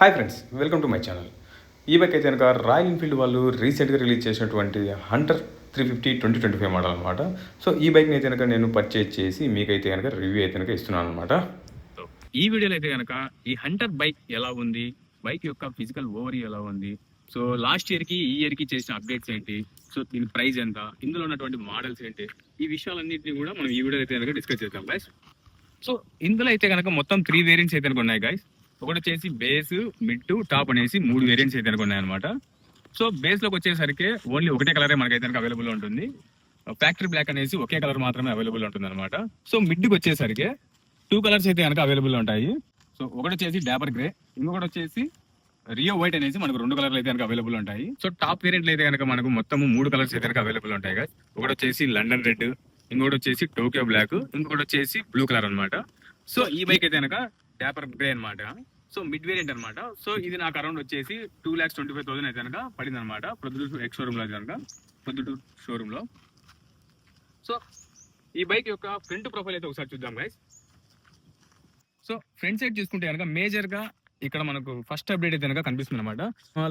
Hi friends welcome to my channel ఈ bike అయితే కనుక రాయల్ ఎన్ఫీల్డ్ వాళ్ళు రీసెంట్గా రిలీజ్ చేసినటువంటి Hunter three fifty twenty twenty five model అనమాట సో ఈ బైక్ని అయితే కనుక నేను పర్చేజ్ చేసి మీకైతే కనుక రివ్యూ అయితే కనుక ఇస్తున్నాను అనమాట ఈ వీడియోలో అయితే కనుక ఈ హంటర్ బైక్ ఎలా ఉంది? బైక్ యొక్క ఫిజికల్ ఓవర్ ఎలా ఉంది? సో లాస్ట్ ఇయర్కి ఈ ఇయర్కి చేసిన అప్డేట్స్ ఏంటి? సో దీని ప్రైస్ ఎంత? ఇందులో ఉన్నటువంటి మోడల్స్ ఏంటి? ఈ విషయాలన్నింటినీ కూడా మనం ఈ వీడియో అయితే కనుక డిస్కస్ చేద్దాం గైస్ సో ఇందులో అయితే కనుక మొత్తం త్రీ వేరియంట్స్ అయితే కనుక ఉన్నాయి గైస్ ఒకటి వచ్చేసి బేస్ మిడ్ టాప్ అనేసి మూడు వేరియంట్స్ అయితే ఉన్నాయి అనమాట సో బేస్లోకి వచ్చేసరికి ఓన్లీ ఒకటే కలరే మనకైతే అవైలబుల్ ఉంటుంది. ఫ్యాక్టరీ బ్లాక్ అనేసి ఒకే కలర్ మాత్రమే అవైలబుల్ ఉంటుంది అనమాట సో మిడ్కి వచ్చేసరికి టూ కలర్స్ అయితే కనుక అవైలబుల్ ఉంటాయి. సో ఒకటి వచ్చేసి డాబర్ గ్రే ఇంకొకటి వచ్చేసి రియో వైట్ అనేసి మనకు రెండు కలర్లు అయితే కనుక అవైలబుల్ ఉంటాయి. సో టాప్ వేరియంట్లు అయితే కనుక మనకు మొత్తం మూడు కలర్స్ అయితే కనుక అవైలబుల్ ఉంటాయి కదా ఒకటి వచ్చేసి లండన్ రెడ్ ఇంకొకటి వచ్చేసి టోక్యో బ్లాక్ ఇంకొకటి వచ్చేసి బ్లూ కలర్ అనమాట సో ఈ బైక్ అయితే కనుక డాపర్ గ్రే అనమాట సో మిడ్ వేరియంట్ అనమాట సో ఇది నాకు అరౌండ్ వచ్చేసి two lakhs twenty five thousand అయితే కనుక పడింది అనమాట ప్రొద్దుటూరు ఎక్స్ షోరూమ్లో అయితే కనుక ప్రొద్దుటూరు షోరూమ్ సో ఈ బైక్ యొక్క ఫ్రంట్ ప్రొఫైల్ అయితే ఒకసారి చూద్దాం గైస్ సో ఫ్రంట్ సైడ్ చూసుకుంటే కనుక మేజర్గా ఇక్కడ మనకు ఫస్ట్ అప్డేట్ అయితే కనుక కనిపిస్తుంది అనమాట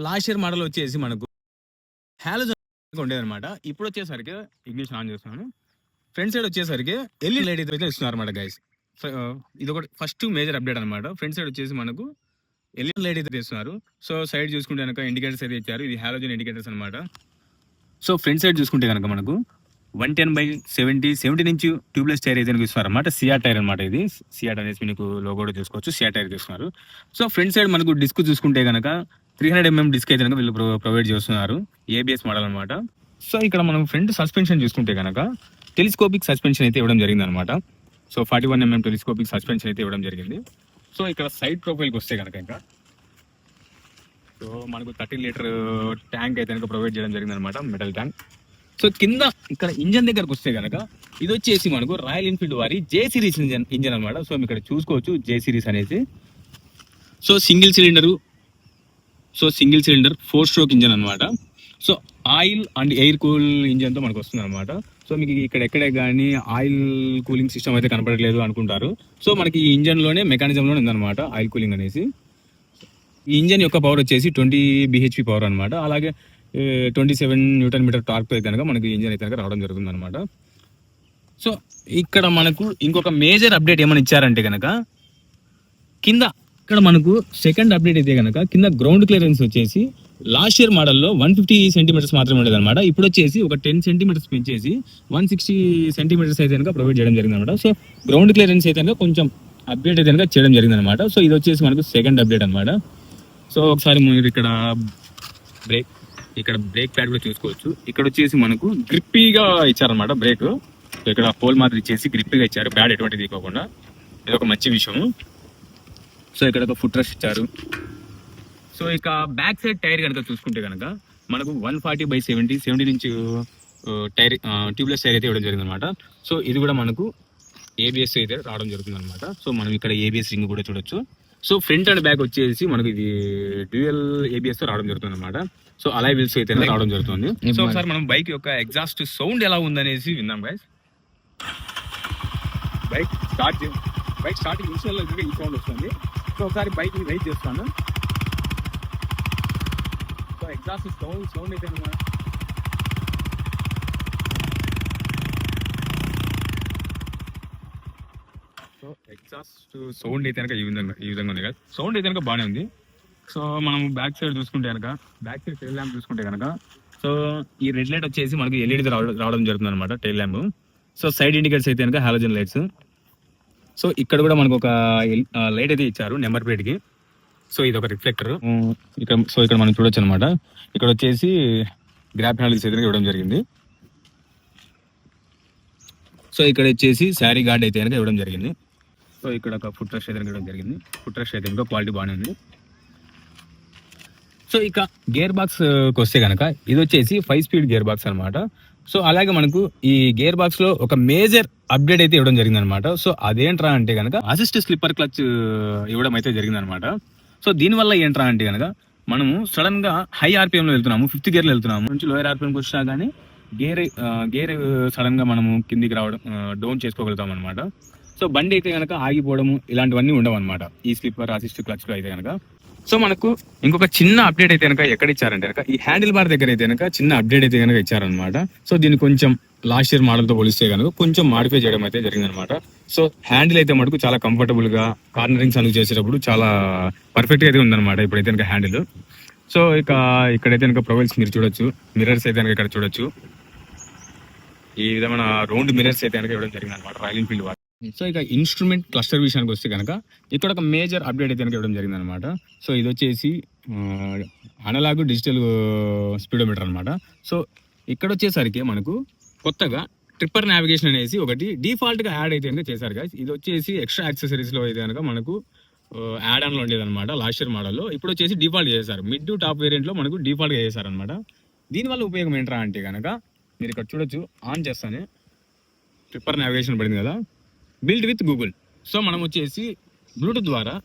లాస్ట్ ఇయర్ మోడల్ వచ్చేసి మనకు హ్యాలోజన్ ఉండేది అనమాట ఇప్పుడు వచ్చేసరికి ఇగ్నిషన్ ఆన్ చేస్తున్నాను. ఫ్రంట్ సైడ్ వచ్చేసరికి ఎల్ఈ లైట్ అయితే ఇస్తున్నారు అనమాట గైస్ ఇది ఒకటి ఫస్ట్ మేజర్ అప్డేట్ అనమాట ఫ్రంట్ సైడ్ వచ్చేసి మనకు ఎల్ఈ లైట్ అయితే చేస్తున్నారు సో సైడ్ చూసుకుంటే కనుక ఇండికేటర్స్ అయితే ఇచ్చారు. ఇది హాలోజన్ ఇండికేటర్స్ అనమాట సో ఫ్రంట్ సైడ్ చూసుకుంటే కనుక మనకు one ten by seventy seventy నుంచి ట్యూబ్లెస్ టైర్ అయితే ఇస్తున్నారు అనమాట సిఆర్ టైర్ అనమాట ఇది. సిఆర్ అనేసి మీకు లోగో కూడా చూసుకోవచ్చు. సిఆర్ టైర్ చూస్తున్నారు సో ఫ్రంట్ సైడ్ మనకు డిస్క్ చూసుకుంటే కనుక త్రీ హండ్రెడ్ ఎంఎం డిస్క్ అయితే కనుక వీళ్ళు ప్రొవైడ్ చేస్తున్నారు. ఏబిఎస్ మోడల్ అనమాట సో ఇక్కడ మనం ఫ్రంట్ సస్పెన్షన్ చూసుకుంటే కనుక టెలిస్కోపిక్ సస్పెన్షన్ అయితే ఇవ్వడం జరిగింది అనమాట so forty one mm telescopic suspension అయితే ఇవ్వడం జరిగింది. సో ఇక్కడ సైడ్ ప్రొఫైల్కి వస్తే కనుక ఇంకా. సో మనకు థర్టీ లీటర్ uh, ట్యాంక్ అయితే కనుక ప్రొవైడ్ చేయడం జరిగింది అనమాట మెటల్ ట్యాంక్. సో కింద ఇక్కడ ఇంజన్ దగ్గరకు వస్తే కనుక ఇది వచ్చేసి మనకు రాయల్ ఎన్ఫీల్డ్ వారి జే సిరీస్ ఇంజన్ ఇంజన్ అనమాట సో ఇక్కడ చూసుకోవచ్చు జే సిరీస్ అనేసి. So single cylinder so single cylinder four stroke engine అనమాట so oil and air cool ఇంజన్తో మనకు వస్తుంది అనమాట సో మీకు ఇక్కడ ఎక్కడే కానీ ఆయిల్ కూలింగ్ సిస్టమ్ అయితే కనపడలేదు అనుకుంటారు. సో మనకి ఈ ఇంజన్లోనే మెకానిజంలోనే ఉందన్నమాట ఆయిల్ కూలింగ్ అనేసి. ఈ ఇంజన్ యొక్క పవర్ వచ్చేసి ట్వంటీ బిహెచ్పి పవర్ అనమాట అలాగే twenty seven newton metre torque అయితే కనుక మనకి ఇంజన్ అయితే కనుక రావడం జరుగుతుంది అనమాట సో ఇక్కడ మనకు ఇంకొక మేజర్ అప్డేట్ ఏమైనా ఇచ్చారంటే కనుక కింద ఇక్కడ మనకు సెకండ్ అప్డేట్ అయితే కనుక కింద గ్రౌండ్ క్లియరెన్స్ వచ్చేసి లాస్ట్ ఇయర్ మోడల్లో వన్ ఫిఫ్టీ సెంటీమీటర్స్ మాత్రమే ఉండేదన్నమాట. ఇప్పుడు వచ్చేసి ఒక టెన్ సెంటీమీటర్స్ పెంచేసి వన్ సిక్స్టీ సెంటీమీటర్స్ అయితే కనుక ప్రొవైడ్ చేయడం జరిగింది అనమాట సో గ్రౌండ్ క్లియరెన్స్ అయితే కనుక కొంచెం అప్డేట్ అయితే కనుక చేయడం జరిగిందనమాట సో ఇది వచ్చేసి మనకు సెకండ్ అప్డేట్ అనమాట సో ఒకసారి మీరు ఇక్కడ బ్రేక్ ఇక్కడ బ్రేక్ ప్యాడ్ కూడా చూసుకోవచ్చు. ఇక్కడ వచ్చేసి మనకు గ్రిప్పీగా ఇచ్చారనమాట బ్రేక్. సో ఇక్కడ హోల్ మాత్రం ఇచ్చేసి గ్రిప్పీగా ఇచ్చారు. ప్యాడ్ ఎటువంటి తీసుకోకుండా ఇది ఒక మంచి విషయం సో ఇక్కడ ఒక ఫుట్ రష్ ఇచ్చారు. సో ఇక బ్యాక్ సైడ్ టైర్ కనుక చూసుకుంటే కనుక మనకు one forty by seventy seventy నుంచి టైర్ ట్యూబ్లెస్ టైర్ అయితే ఇవ్వడం జరిగింది అనమాట సో ఇది కూడా మనకు ఏబిఎస్ అయితే రావడం జరుగుతుంది అనమాట సో మనం ఇక్కడ ఏబిఎస్ రింగ్ కూడా చూడొచ్చు. సో ఫ్రంట్ అండ్ బ్యాక్ వచ్చేసి మనకి ఇది డ్యూయల్ ఏబిఎస్తో రావడం జరుగుతుంది అనమాట సో అలై వీల్స్ అయితే రావడం జరుగుతుంది. సో ఒకసారి మనం బైక్ యొక్క ఎగ్జాస్ట్ సౌండ్ ఎలా ఉందనేసి guys bike start bike starting initial ఈ సౌండ్ వస్తుంది. సో ఒకసారి బైక్ వెయిట్ చేస్తాను. ఎగ్జాస్ట్ సౌండ్ సౌండ్ అయితే. సో ఎగ్జాస్ట్ సౌండ్ అయితే కనుక ఈ విధంగా ఈ విధంగా ఉంది కదా? సౌండ్ అయితే కనుక బాగానే ఉంది. సో మనం బ్యాక్ సైడ్ చూసుకుంటే కనుక బ్యాక్ సైడ్ టైల్ ల్యాంప్ చూసుకుంటే కనుక సో ఈ రెడ్ లైట్ వచ్చేసి మనకి ఎల్ఈడి రావడం జరుగుతుంది అనమాట tail lamp so side indicators అయితే కనుక హాలోజన్ లైట్స్ సో ఇక్కడ కూడా మనకు ఒక లైట్ అయితే ఇచ్చారు నెంబర్ ప్లేట్కి. సో ఇది ఒక రిఫ్లెక్టర్ ఇక్కడ సో ఇక్కడ మనం చూడొచ్చు అనమాట ఇక్కడ వచ్చేసి గ్రాప్ హ్యాండిల్స్ అయితే ఇవ్వడం జరిగింది. సో ఇక్కడ వచ్చేసి శారీ గార్డ్ అయితే కనుక ఇవ్వడం జరిగింది. సో ఇక్కడ ఒక ఫుట్ రష్ అయితే ఇవ్వడం జరిగింది. ఫుట్ రష్ అయితే కనుక క్వాలిటీ బాగానే ఉంది. సో ఇక గేర్ బాక్స్కి వస్తే కనుక ఇది వచ్చేసి ఫైవ్ స్పీడ్ గేర్ బాక్స్ అనమాట. సో అలాగే మనకు ఈ గేర్ బాక్స్లో ఒక మేజర్ అప్డేట్ అయితే ఇవ్వడం జరిగింది అనమాట సో అదేంట్రా అంటే కనుక అసిస్ట్ స్లిప్పర్ క్లచ్ ఇవ్వడం అయితే జరిగింది అనమాట సో దీనివల్ల ఏంట్రా అంటే కనుక మనము సడన్గా హై ఆర్పిఎంలో వెళ్తున్నాము ఫిఫ్త్ గేర్లో వెళ్తున్నాము. నుంచి లోయర్ ఆర్పిఎంకి వచ్చినా కానీ గేర్ గేర్ సడన్గా మనము కిందికి రావడం డౌన్ చేసుకోగలుగుతాం అనమాట సో బండి అయితే కనుక ఆగిపోవడము ఇలాంటివన్నీ ఉండవు అనమాట ఈ స్లిప్పర్ అసిస్ట్ క్లచ్లో అయితే కనుక సో మనకు ఇంకొక చిన్న అప్డేట్ అయితే కనుక ఎక్కడ ఇచ్చారంటే కనుక ఈ హ్యాండిల్ బార్ దగ్గర అయితే కనుక చిన్న అప్డేట్ అయితే కనుక ఇచ్చారనమాట సో దీన్ని కొంచెం లాస్ట్ ఇయర్ మోడల్తో పోలిస్తే కనుక కొంచెం మాడిఫై చేయడం అయితే జరిగిందనమాట సో హ్యాండిల్ అయితే మటుకు చాలా కంఫర్టబుల్గా కార్నరింగ్స్ అనుకు చేసేటప్పుడు చాలా పర్ఫెక్ట్గా అయితే ఉందన్నమాట ఇప్పుడైతే కనుక హ్యాండిల్ సో ఇక ఇక్కడైతే కనుక ప్రొవైల్స్ మీరు చూడొచ్చు మిర్రర్స్ అయితే కనుక ఇక్కడ చూడొచ్చు. ఈ విధమైన రౌండ్ మిరర్స్ అయితే కనుక ఇవ్వడం జరిగింది అనమాట రాయల్ ఎన్ఫీల్డ్ సో ఇక ఇన్స్ట్రుమెంట్ క్లస్టర్ విషయానికి వస్తే కనుక ఇక్కడ ఒక మేజర్ అప్డేట్ అయితే ఇవ్వడం జరిగింది అనమాట సో ఇది వచ్చేసి అనలాగ్ డిజిటల్ స్పీడోమీటర్ అనమాట సో ఇక్కడ వచ్చేసరికి మనకు కొత్తగా ట్రిప్పర్ నావిగేషన్ అనేసి ఒకటి డిఫాల్ట్గా యాడ్ అయితే కనుక చేశారు guys. ఇది వచ్చేసి ఎక్స్ట్రా యాక్సెసరీస్లో అయితే కనుక మనకు యాడ్ ఆన్లో ఉండేదన్నమాట లాస్ట్ ఇయర్ మోడల్లో. ఇప్పుడు వచ్చేసి డిఫాల్ట్ చేశారు. మిడ్ టు టాప్ వేరియంట్లో మనకు డిఫాల్ట్గా చేశారనమాట దీనివల్ల ఉపయోగం ఏంట్రా అంటే కనుక మీరు ఇక్కడ చూడొచ్చు ఆన్ చేస్తానే ట్రిప్పర్ నావిగేషన్ పడింది కదా. Build with Google. సో మనం వచ్చేసి బ్లూటూత్ ద్వారా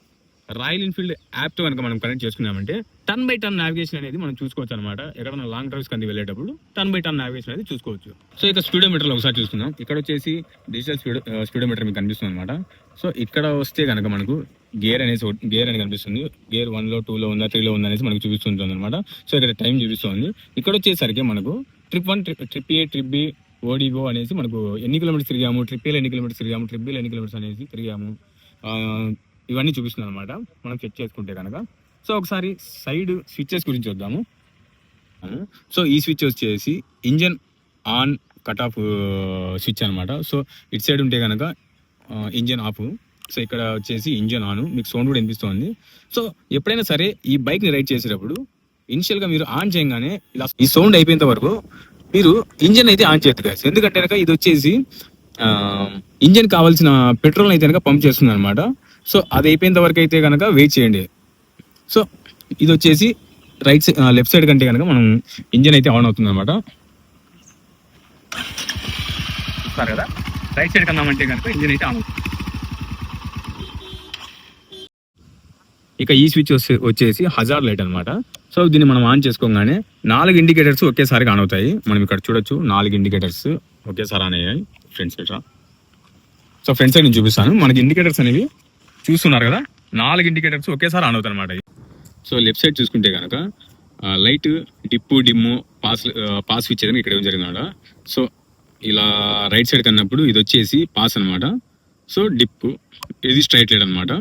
రాయల్ ఎన్ఫీల్డ్ యాప్తో కనుక మనం కనెక్ట్ చేసుకున్నామంటే టర్న్ బై టర్న్ నావిగేషన్ అనేది మనం చూసుకోవచ్చు అనమాట ఎక్కడైనా లాంగ్ డ్రైవ్స్ కంది వెళ్ళేటప్పుడు టర్న్ బై టర్న్ నావిగేషన్ అనేది చూసుకోవచ్చు. సో ఇక స్పీడోమీటర్లో ఒకసారి చూసుకుందాం. ఇక్కడ వచ్చేసి డిజిటల్ స్పీడో స్పీడోమీటర్ మీకు కనిపిస్తుంది అనమాట సో ఇక్కడ వస్తే కనుక మనకు గేర్ అనేసి గేర్ అని కనిపిస్తుంది. గేర్ వన్లో టూలో ఉందా త్రీ లో ఉందా అనేసి మనకు చూపిస్తుంటుంది అనమాట సో ఇక్కడ టైం చూపిస్తుంది. ఇక్కడ వచ్చేసరికి మనకు trip one trip trip A trip B ODO అనేసి మనకు ఎన్ని కిలోమీటర్స్ తిరిగాము ట్రిప్ ఎన్ని కిలోమీటర్స్ తిరిగాము ట్రిప్ ఎన్ని కిలోమీటర్స్ అనేసి తిరిగాము. ఇవన్నీ చూపిస్తుంది అనమాట మనం చెక్ చేసుకుంటే కనుక. సో ఒకసారి సైడ్ స్విచ్చెస్ గురించి వద్దాము సో ఈ స్విచ్ వచ్చేసి engine on cut off switch అనమాట సో ఇటు సైడ్ ఉంటే కనుక ఇంజన్ ఆఫ్. సో ఇక్కడ వచ్చేసి ఇంజన్ ఆన్. మీకు సౌండ్ కూడా వినిపిస్తుంది. సో ఎప్పుడైనా సరే ఈ బైక్ని రైడ్ చేసేటప్పుడు ఇనిషియల్గా మీరు ఆన్ చేయగానే ఇలా ఈ సౌండ్ అయిపోయేంత వరకు మీరు ఇంజన్ అయితే ఆన్ చేయొద్దు guys. ఎందుకంటే కనుక ఇది వచ్చేసి ఇంజన్ కావాల్సిన పెట్రోల్ అయితే కనుక పంప్ చేస్తుంది అనమాట సో అది అయిపోయేంత వరకు అయితే కనుక వెయిట్ చేయండి. సో ఇది వచ్చేసి రైట్ సైడ్ లెఫ్ట్ సైడ్ కంటే కనుక మనం ఇంజన్ అయితే ఆన్ అవుతుంది అనమాట చూస్తారు కదా? రైట్ సైడ్ కన్నామంటే కనుక ఇంజన్ అయితే ఆన్ అవుతుంది. ఇక ఈ స్విచ్ వచ్చే- వచ్చేసి హజార్ లైట్ అనమాట సో దీన్ని మనం ఆన్ చేసుకోగానే నాలుగు ఇండికేటర్స్ ఒకేసారి ఆన్ అవుతాయి మనం ఇక్కడ చూడొచ్చు నాలుగు ఇండికేటర్స్ ఒకేసారి ఆన్ అయ్యాయి. Front side so front side నేను చూపిస్తాను. మనకి ఇండికేటర్స్ అనేవి చూస్తున్నారు కదా నాలుగు ఇండికేటర్స్ ఒకేసారి ఆన్ అవుతాయి అనమాట సో లెఫ్ట్ సైడ్ చూసుకుంటే కనుక light dip dim pass pass switch అనేది ఇక్కడ ఏం జరిగిందన్నమాట సో ఇలా రైట్ సైడ్ కన్నప్పుడు ఇది వచ్చేసి పాస్ అనమాట సో డిప్ ఇది స్ట్రైట్ లైట్ అనమాట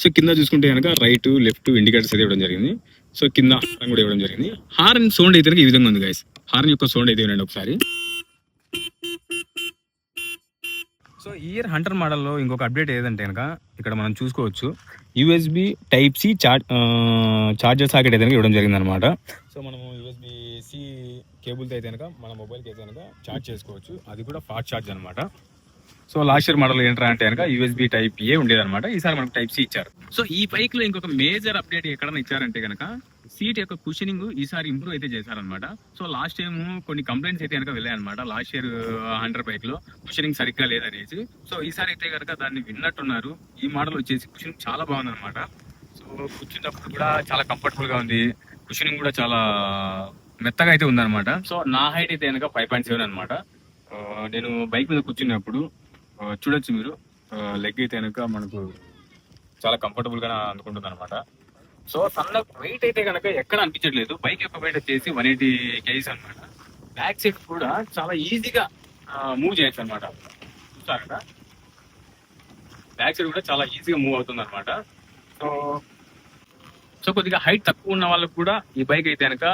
సో కింద చూసుకుంటే కనుక రైట్ లెఫ్ట్ ఇండికేటర్స్ అయితే ఇవ్వడం జరిగింది. సో కింద హారం కూడా ఇవ్వడం జరిగింది. హార్న్ సౌండ్ అయితే ఈ విధంగా ఉంది గైస్ హార్న్ యొక్క సౌండ్ అయితే వినండి ఒకసారి. సో ఇయర్ హంటర్ మోడల్లో ఇంకొక అప్డేట్ ఏదంటే కనుక ఇక్కడ మనం చూసుకోవచ్చు. USB type C charge charger socket అయితే ఇవ్వడం జరిగింది అనమాట సో మనము యూఎస్బి సి కేబుల్తో అయితే కనుక మన మొబైల్కి అయితే కనుక చార్జ్ చేసుకోవచ్చు. అది కూడా ఫాస్ట్ చార్జ్ అనమాట సో లాస్ట్ ఇయర్ మోడల్ ఏంటంటే అంటే కనుక యూఎస్బి టైప్ ఏ ఉండేది అనమాట ఈసారి మనకు టైప్ సి ఇచ్చారు. సో ఈ బైక్లో ఇంకొక మేజర్ అప్డేట్ ఎక్కడైనా ఇచ్చారంటే కనుక సీట్ యొక్క కుషనింగ్ ఈసారి ఇంప్రూవ్ అయితే చేశారనమాట సో లాస్ట్ టైం కొన్ని కంప్లైంట్స్ అయితే కనుక వెళ్ళాయన్నమాట. లాస్ట్ ఇయర్ హండ్రెడ్ బైక్లో కుషనింగ్ సరిగ్గా లేదనేసి సో ఈసారి అయితే కనుక దాన్ని విన్నట్టున్నారు. ఈ మోడల్ వచ్చేసి కుషనింగ్ చాలా బాగుంది అనమాట సో కూర్చున్నప్పుడు కూడా చాలా కంఫర్టబుల్గా ఉంది. కుషనింగ్ కూడా చాలా మెత్తగా అయితే ఉందన్నమాట. సో నా హైట్ అయితే కనుక ఫైవ్ పాయింట్ సెవెన్ అనమాట నేను బైక్ మీద కూర్చున్నప్పుడు చూడొచ్చు మీరు. లెగ్ అయితే కనుక మనకు చాలా కంఫర్టబుల్గా అందుకుంటుంది అనమాట సో సన్న వెయిట్ అయితే కనుక ఎక్కడ అనిపించట్లేదు. బైక్ యొక్క వెయిట్ వచ్చేసి వన్ ఎయిటీ కేజీస్ అనమాట బ్యాక్ సీట్ కూడా చాలా ఈజీగా మూవ్ చేయొచ్చు అనమాట చూస్తారు బ్యాక్ సైడ్ కూడా చాలా ఈజీగా మూవ్ అవుతుంది అనమాట సో సో కొద్దిగా హైట్ తక్కువ ఉన్న వాళ్ళకి కూడా ఈ బైక్ అయితే కనుక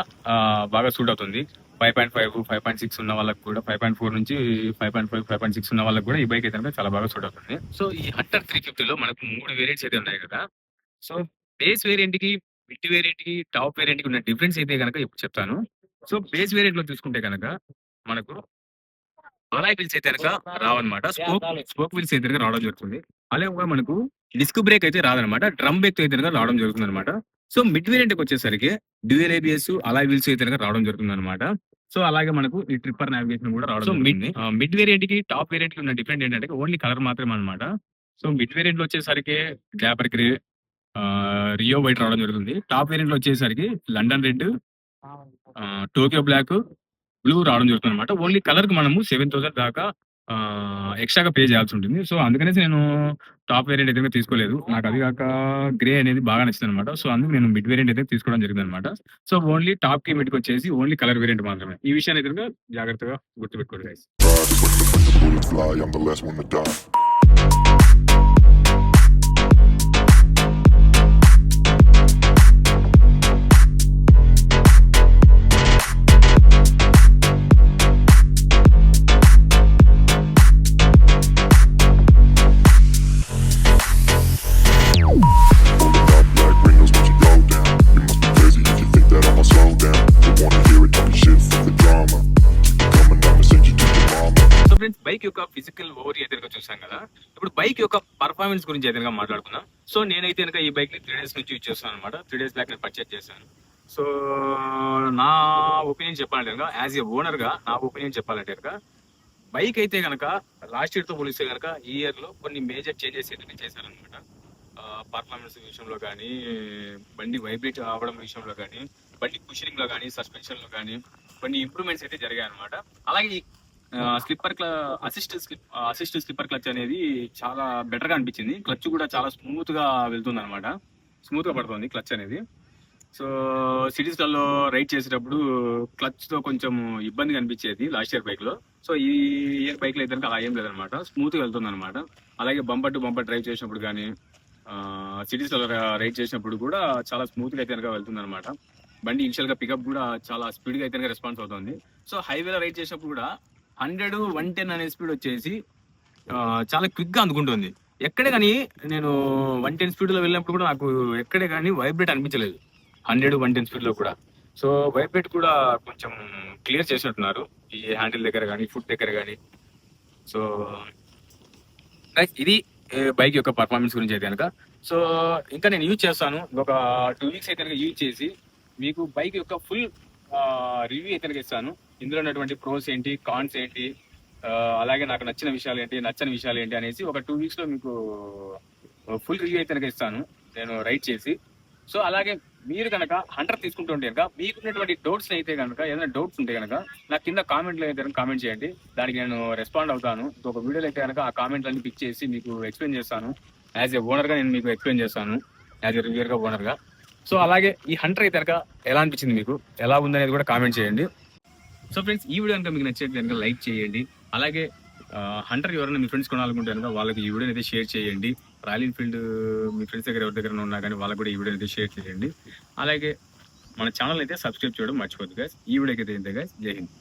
బాగా సూట్ అవుతుంది. Five point five five point six ఉన్న వాళ్ళకి కూడా ఫైవ్ పాయింట్ ఫోర్ నుంచి five point five five point six ఉన్న వాళ్ళకి కూడా ఈ బైక్ అయితే చాలా బాగా సూట్ అవుతుంది. సో ఈ హంటర్ త్రీ ఫిఫ్టీలో మనకు మూడు వేరియంట్స్ అయితే ఉన్నాయి కదా. సో బేస్ వేరియంట్కి మిడ్ వేరియంట్కి టాప్ వేరియంట్కి ఉన్న డిఫరెన్స్ అయితే కనుక ఇప్పుడు చెప్తాను. సో బేస్ వేరియంట్లో చూసుకుంటే కనుక మనకు అలాయ్ వీల్స్ అయితే కనుక రావన్నమాట. స్పోక్ స్పోక్ వీల్స్ అయితే కనుక రావడం జరుగుతుంది. అలాగే కూడా మనకు డిస్క్ బ్రేక్ అయితే రాదనమాట డ్రమ్ బ్రేక్ అయితే కనుక రావడం జరుగుతుంది అనమాట సో మిడ్ వేరియంట్కి వచ్చేసరికి డ్యూయల్ ఏబిఎస్ అలాయ్ వీల్స్ అయితే కనుక రావడం జరుగుతుంది అనమాట సో అలాగే మనకు ఈ ట్రిప్పర్ నావిగేషన్ కూడా రావడం మిడ్ మిడ్ వేరియంట్కి టాప్ వేరియంట్కి ఉన్న డిఫరెంట్ ఏంటంటే ఓన్లీ కలర్ మాత్రమే అనమాట సో మిడ్ వేరియంట్లో వచ్చేసరికి గ్లాపర్ గ్రే రియో వైట్ రావడం జరుగుతుంది. టాప్ వేరియంట్లో వచ్చేసరికి London red Tokyo black blue రావడం జరుగుతుంది అనమాట ఓన్లీ కలర్కి మనము సెవెన్ థౌసండ్ దాకా ఎక్స్ట్రాగా పే చేయాల్సి ఉంటుంది. సో అందుకనేసి నేను టాప్ వేరియంట్ అయితే తీసుకోలేదు. నాకు అది కాక గ్రే అనేది బాగా నచ్చింది అనమాట సో అందుకు నేను మిడ్ వేరియంట్ అయితే తీసుకోవడం జరిగింది అనమాట సో ఓన్లీ టాప్కి మిడ్కి వచ్చేసి ఓన్లీ కలర్ వేరియంట్ మాత్రమే. ఈ విషయాన్ని అయితే జాగ్రత్తగా గుర్తుపెట్టుకోండి guys. I'm the last one to die. చూసాం కదా. ఇప్పుడు బైక్ యొక్క పర్ఫార్మెన్స్ గురించి ఏదైనా కనుక మాట్లాడుకుందాం. సో నేనైతే కనుక ఈ బైక్ని త్రీ డేస్ నుంచి యూజ్ చేస్తాను అనమాట త్రీ డేస్ బ్యాక్ నేను పర్చేజ్ చేశాను. సో నా ఒపీనియన్ చెప్పాలంటే కనుక యాజ్ ఏ ఓనర్గా నా ఒపీనియన్ చెప్పాలంటే కనుక బైక్ అయితే కనుక లాస్ట్ ఇయర్తో పోలిస్తే కనుక ఈ ఇయర్లో కొన్ని మేజర్ చేంజెస్ అయితే చేశారనమాట పర్ఫార్మెన్స్ విషయంలో కానీ బండి వైబ్రేట్ అవ్వడం విషయంలో కానీ బండి కుషనింగ్లో కానీ సస్పెన్షన్లో కానీ కొన్ని ఇంప్రూవ్మెంట్స్ అయితే జరిగాయి అనమాట అలాగే ఈ slipper క్ల assist slip assist slipper clutch అనేది చాలా బెటర్గా అనిపించింది. క్లచ్ కూడా చాలా స్మూత్గా వెళ్తుంది అనమాట స్మూత్గా పడుతుంది క్లచ్ అనేది. సో సిటీస్లలో రైడ్ చేసేటప్పుడు క్లచ్తో కొంచెం ఇబ్బంది అనిపించేది లాస్ట్ ఇయర్ బైక్లో. సో ఈ ఇయర్ బైక్లో అయితే అలా ఏం లేదనమాట స్మూత్గా వెళ్తుంది అనమాట అలాగే బంపర్ టు బంపర్ డ్రైవ్ చేసినప్పుడు కానీ సిటీస్లలో రైడ్ చేసినప్పుడు కూడా చాలా స్మూత్గా అయితే కనుక వెళ్తుంది అనమాట బండి ఇనిషియల్గా పికప్ కూడా చాలా స్పీడ్గా అయితే కనుక రెస్పాన్స్ అవుతుంది. సో హైవేలో రైడ్ చేసినప్పుడు కూడా హండ్రెడ్ వన్ టెన్ అనే స్పీడ్ వచ్చేసి చాలా క్విక్గా అందుకుంటుంది. ఎక్కడే కానీ నేను వన్ టెన్ స్పీడ్లో వెళ్ళినప్పుడు కూడా నాకు ఎక్కడే కానీ వైబ్రేట్ అనిపించలేదు. హండ్రెడ్ వన్ టెన్ స్పీడ్లో కూడా. సో వైబ్రేట్ కూడా కొంచెం క్లియర్ చేసినట్టున్నారు. ఈ హ్యాండిల్ దగ్గర కానీ ఫుట్ దగ్గర కానీ. సో ఇది బైక్ యొక్క పర్ఫార్మెన్స్ గురించి అయితే కనుక సో ఇంకా నేను యూజ్ చేస్తాను. ఒక టూ వీక్స్ అయితే కనుక యూజ్ చేసి మీకు బైక్ యొక్క ఫుల్ రివ్యూ అయితే కనుక ఇస్తాను. ఇందులో ఉన్నటువంటి ప్రోస్ ఏంటి కాన్స్ ఏంటి అలాగే నాకు నచ్చిన విషయాలు ఏంటి నచ్చని విషయాలు ఏంటి అనేసి ఒక టూ వీక్స్లో మీకు ఫుల్ రివ్యూ అయితే కనుక ఇస్తాను. నేను రైట్ చేసి. సో అలాగే మీరు కనుక హండ్రెడ్ తీసుకుంటుంటే కనుక మీకున్నటువంటి డౌట్స్ అయితే కనుక ఏదైనా డౌట్స్ ఉంటే కనుక నా కింద కామెంట్లో అయితే కనుక కామెంట్ చేయండి. దానికి నేను రెస్పాండ్ అవుతాను. ఒక వీడియోలో అయితే కనుక ఆ కామెంట్లన్నీ పిక్ చేసి మీకు ఎక్స్ప్లెయిన్ చేస్తాను. యాజ్ ఏ ఓనర్గా నేను మీకు ఎక్స్ప్లెయిన్ చేస్తాను. As a రివ్యూర్గా ఓనర్గా ఓనర్గా. సో అలాగే ఈ హంటర్ అయితే కనుక ఎలా అనిపించింది మీకు? ఎలా ఉందనేది కూడా కామెంట్ చేయండి. సో ఫ్రెండ్స్ ఈ వీడియో కనుక మీకు నచ్చేది కనుక లైక్ చేయండి. అలాగే హంటర్ ఎవరైనా మీ ఫ్రెండ్స్ కొనాలనుకుంటే కనుక వాళ్ళకి ఈ వీడియోని అయితే షేర్ చేయండి. రాయల్ ఎన్ఫీల్డ్ మీ ఫ్రెండ్స్ దగ్గర ఎవరి దగ్గర ఉన్నా కానీ వాళ్ళకి కూడా ఈ వీడియోని అయితే షేర్ చేయండి. అలాగే మన ఛానల్ అయితే సబ్స్క్రైబ్ చేయడం మర్చిపోద్దు guys. ఈ వీడియోకి అయితే ఇంతే జై హింద్.